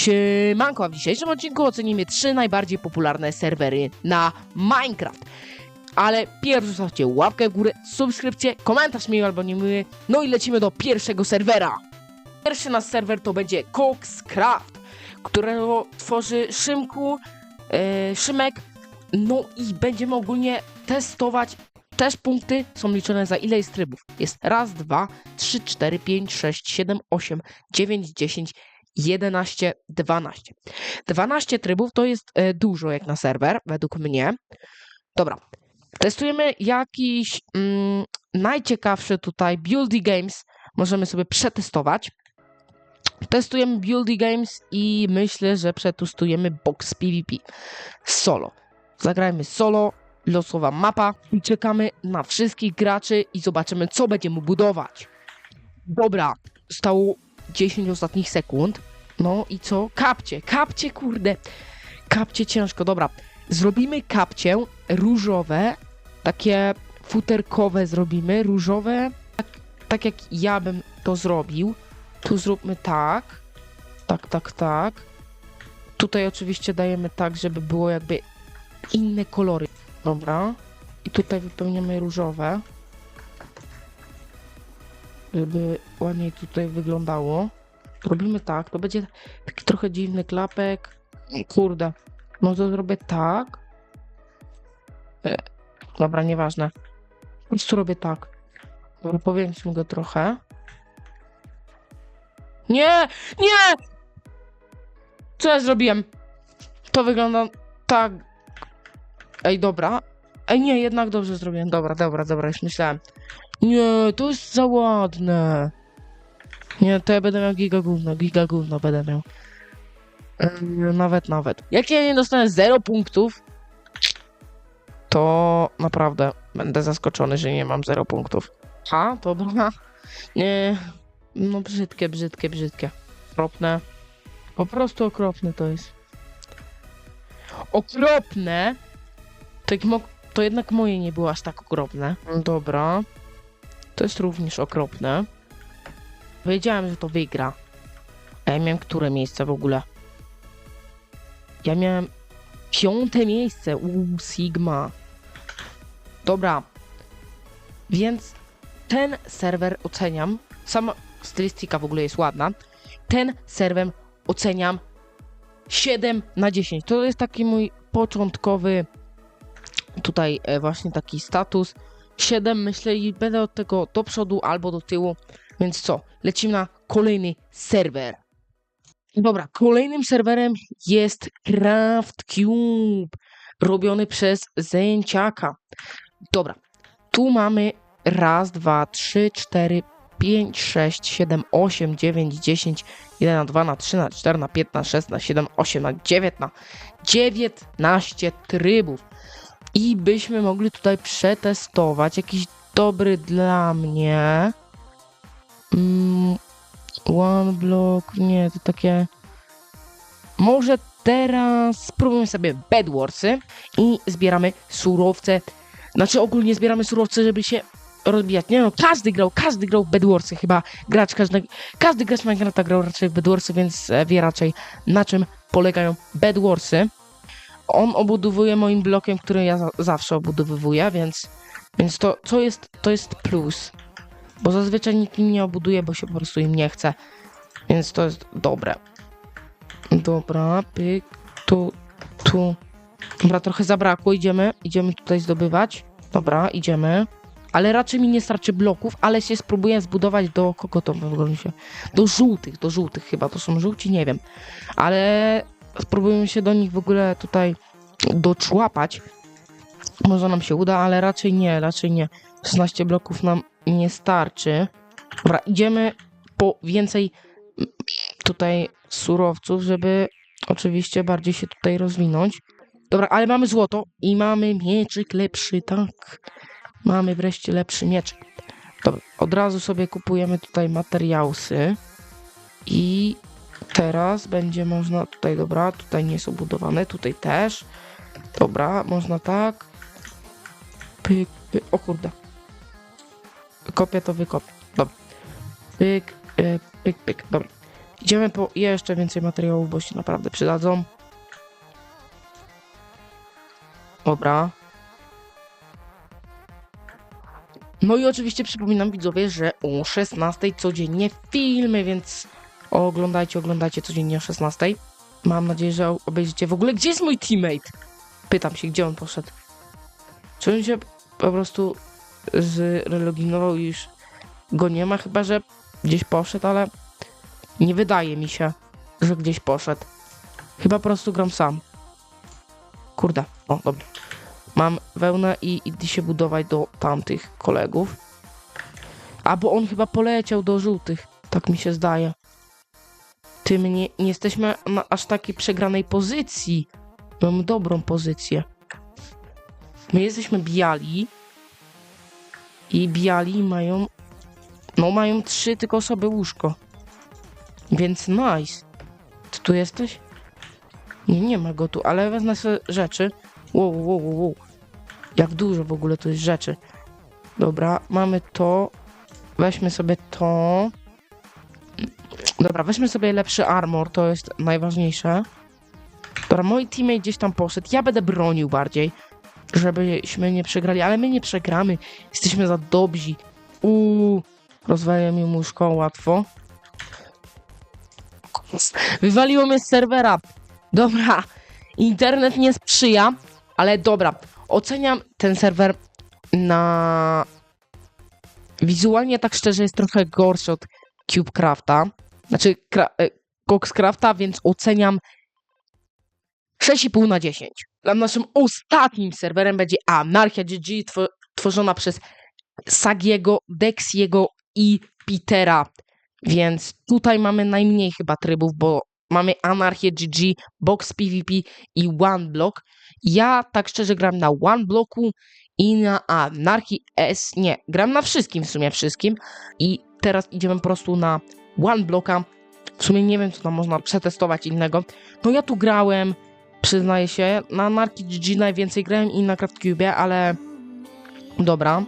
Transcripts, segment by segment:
Siemanko, a w dzisiejszym odcinku ocenimy trzy najbardziej popularne serwery na Minecraft. Ale pierwszy zostawcie łapkę w górę, subskrypcję, komentarz miły albo niemiły, no i lecimy do pierwszego serwera. Pierwszy nasz serwer to będzie Coxcraft, którego tworzy Szymku, e, Szymek, no i będziemy ogólnie testować też punkty są liczone za ile jest trybów. Jest raz, dwa, trzy, cztery, pięć, sześć, siedem, osiem, dziewięć, dziesięć, 11, 12. 12 trybów to jest e, dużo jak na serwer, według mnie. Dobra, testujemy jakiś mm, najciekawszy tutaj Buildy Games. Możemy sobie przetestować. Testujemy Buildy Games i myślę, że przetestujemy Box PvP solo. Zagrajmy solo, losowa mapa i czekamy na wszystkich graczy i zobaczymy, co będziemy budować. Dobra, stało 10 ostatnich sekund. No i co? Kapcie, kapcie, kurde. Kapcie ciężko, dobra. Zrobimy kapcie różowe, takie futerkowe zrobimy, różowe, tak, tak jak ja bym to zrobił. Tu zróbmy tak, tak, tak, tak. Tutaj oczywiście dajemy tak, żeby było jakby inne kolory. Dobra. I tutaj wypełniamy różowe. Żeby ładniej tutaj wyglądało. Robimy tak, to będzie taki trochę dziwny klapek. Kurde. To zrobię tak. E, dobra, nieważne. Po prostu robię tak. Dobra, powiększmy go trochę. Nie! Nie! Co ja zrobiłem? To wygląda tak. Ej, dobra. Ej, nie, jednak dobrze zrobiłem. Dobra, dobra, dobra, już myślałem. Nie, to jest za ładne. Nie, to ja będę miał giga gówno, giga gówno będę miał. Nawet, nawet. Jak ja nie dostanę 0 punktów, to naprawdę będę zaskoczony, że nie mam 0 punktów. Ha, dobra. Nie, no brzydkie, brzydkie, brzydkie. Okropne. Po prostu okropne to jest. Okropne? Mo- to jednak moje nie było aż tak okropne. Dobra. To jest również okropne. Wiedziałem, że to wygra. A ja miałem które miejsce w ogóle? Ja miałem piąte miejsce. U Sigma. Dobra. Więc ten serwer oceniam. Sama stylistyka w ogóle jest ładna. Ten serwer oceniam 7 na 10. To jest taki mój początkowy tutaj e, właśnie taki status. 7 myślę i będę od tego do przodu albo do tyłu. Więc co? Lecimy na kolejny serwer. Dobra, kolejnym serwerem jest Craft Cube, robiony przez Zęciaka. Dobra, tu mamy raz, dwa, trzy, cztery, pięć, sześć, siedem, osiem, dziewięć, dziesięć, jeden na dwa, na trzy, na cztery, na pięć, na sześć, na siedem, osiem, na dziewięć, na dziewiętnaście trybów. I byśmy mogli tutaj przetestować jakiś dobry dla mnie. Mm, one block, nie, to takie. Może teraz spróbujmy sobie Bedwarsy i zbieramy surowce. Znaczy ogólnie zbieramy surowce, żeby się rozbijać. Nie no, każdy grał, każdy grał w Bedwarsy chyba. Gracz, każdy, każdy gracz Minecrafta grał raczej w Bedwarsy, więc e, wie raczej na czym polegają Bedwarsy. On obudowuje moim blokiem, który ja za zawsze obudowywuję, więc, więc to, co jest, to jest plus. Bo zazwyczaj nikt im nie obuduje, bo się po prostu im nie chce. Więc to jest dobre. Dobra, pyk, tu, tu. Dobra, trochę zabrakło, idziemy, idziemy tutaj zdobywać. Dobra, idziemy. Ale raczej mi nie starczy bloków, ale się spróbuję zbudować do kogo to się? Do żółtych, do żółtych chyba, to są żółci, nie wiem. Ale spróbujemy się do nich w ogóle tutaj doczłapać. Może nam się uda, ale raczej nie, raczej nie. 16 bloków nam nie starczy. Dobra, idziemy po więcej mm, tutaj surowców, żeby oczywiście bardziej się tutaj rozwinąć. Dobra, ale mamy złoto i mamy mieczyk lepszy, tak. Mamy wreszcie lepszy mieczyk. Dobra, od razu sobie kupujemy tutaj materiałsy i teraz będzie można tutaj, dobra, tutaj nie są budowane, tutaj też. Dobra, można tak. Pyk, o kurde. Kopię to wykopię. Dobra. Pyk, e, pyk, pyk, dobra. Idziemy po jeszcze więcej materiałów, bo się naprawdę przydadzą. Dobra. No i oczywiście przypominam widzowie, że o 16 codziennie filmy, więc oglądajcie, oglądajcie codziennie o 16. Mam nadzieję, że obejrzycie w ogóle, gdzie jest mój teammate? Pytam się, gdzie on poszedł. Czy on się po prostu zreloginował i już go nie ma, chyba że gdzieś poszedł, ale nie wydaje mi się, że gdzieś poszedł. Chyba po prostu gram sam. Kurde, o dobra. Mam wełnę i idę się budować do tamtych kolegów. A bo on chyba poleciał do żółtych, tak mi się zdaje. Ty nie jesteśmy na aż takiej przegranej pozycji. Mamy dobrą pozycję. My jesteśmy biali. I biali mają. No, mają trzy tylko osoby łóżko. Więc nice. Ty tu jesteś? Nie, nie ma go tu, ale wezmę sobie rzeczy. Wow, wow, wow. Jak dużo w ogóle tu jest rzeczy. Dobra, mamy to. Weźmy sobie to. Dobra, weźmy sobie lepszy armor, to jest najważniejsze. Dobra, mój teammate gdzieś tam poszedł. Ja będę bronił bardziej, żebyśmy nie przegrali, ale my nie przegramy. Jesteśmy za dobrzy. Uuu, rozwaliłem mi łóżko łatwo. Wywaliło mnie z serwera. Dobra, internet nie sprzyja, ale dobra. Oceniam ten serwer na... Wizualnie tak szczerze jest trochę gorszy od CubeCrafta. Znaczy e, Coxcrafta, więc oceniam 6,5 na 10. Naszym ostatnim serwerem będzie Anarchia GG two, tworzona przez Sagiego, Dexiego i Petera. Więc tutaj mamy najmniej chyba trybów, bo mamy Anarchię GG, Box PvP i One Block. Ja tak szczerze gram na One Blocku i na Anarchii S. Nie, gram na wszystkim w sumie wszystkim. I teraz idziemy po prostu na One Blocka. W sumie nie wiem, co tam można przetestować innego. No ja tu grałem, przyznaję się, na Anarchii GG najwięcej grałem i na CraftCube, ale dobra.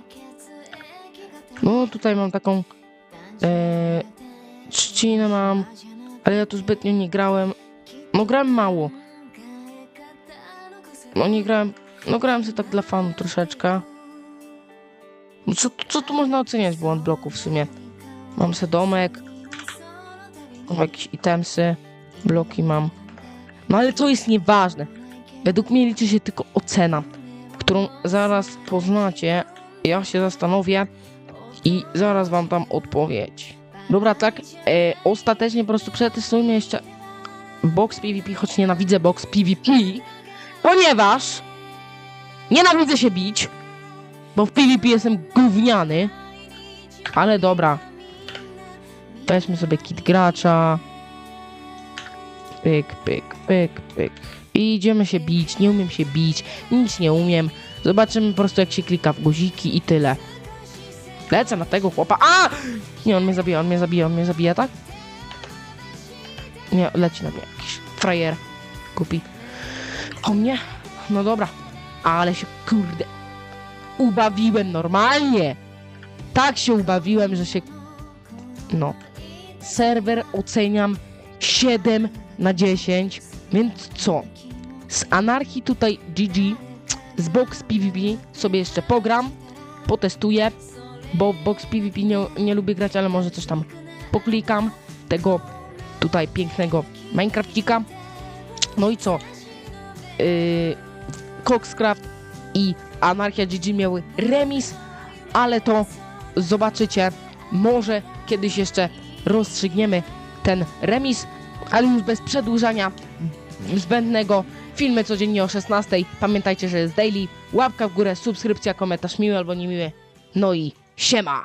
No tutaj mam taką e, trzcinę mam, ale ja tu zbytnio nie grałem. No grałem mało. No nie grałem, no grałem sobie tak dla fanu troszeczkę. No co, co tu można oceniać błąd bloku w sumie? Mam se domek. Mam jakieś itemsy. Bloki mam. No ale to jest nieważne. Według mnie liczy się tylko ocena, którą zaraz poznacie. Ja się zastanowię i zaraz wam tam odpowiedź. Dobra, tak, e, ostatecznie po prostu przetestujmy jeszcze box PvP, choć nienawidzę box PvP, ponieważ nienawidzę się bić, bo w PvP jestem gówniany, ale dobra. Weźmy sobie kit gracza. Pyk, pyk, pyk, pyk. I idziemy się bić, nie umiem się bić, nic nie umiem. Zobaczymy po prostu jak się klika w guziki i tyle. Lecę na tego chłopa. A! Nie, on mnie zabija, on mnie zabija, on mnie zabija, tak? Nie, leci na mnie jakiś frajer. Kupi. O mnie? No dobra. Ale się, kurde, ubawiłem normalnie. Tak się ubawiłem, że się... No. Serwer oceniam 7 na 10, więc co? Z Anarchii tutaj GG, z Box PvP sobie jeszcze pogram, potestuję, bo Box PvP nie, nie lubię grać, ale może coś tam poklikam tego tutaj pięknego Minecraftika. No i co? Yy, Coxcraft i Anarchia GG miały remis, ale to zobaczycie. Może kiedyś jeszcze rozstrzygniemy ten remis, ale już bez przedłużania zbędnego. Filmy codziennie o 16. Pamiętajcie, że jest daily. Łapka w górę, subskrypcja, komentarz miły albo niemiły. No i siema!